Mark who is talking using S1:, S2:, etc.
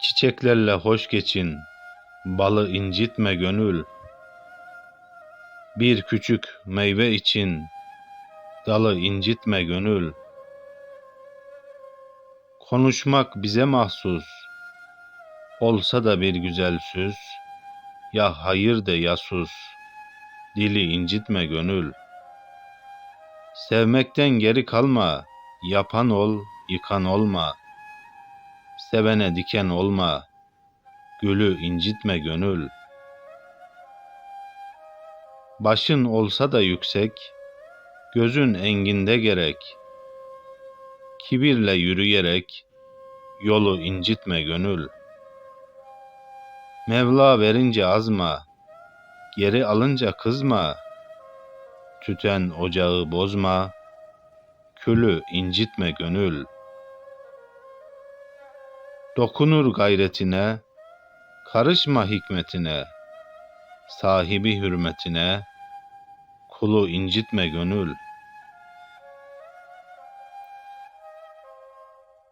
S1: Çiçeklerle hoş geçin, balı incitme gönül. Bir küçük meyve için, dalı incitme gönül. Konuşmak bize mahsus, olsa da bir güzel söz, ya hayır de ya sus, dili incitme gönül. Sevmekten geri kalma, yapan ol, yıkan olma. Sevene diken olma, gülü incitme gönül. Başın olsa da yüksek, gözün enginde gerek. Kibirle yürüyerek, yolu incitme gönül. Mevla verince azma, geri alınca kızma. Tüten ocağı bozma, külü incitme gönül. Dokunur gayretine, karışma hikmetine, sahibi hürmetine, kulu incitme gönül.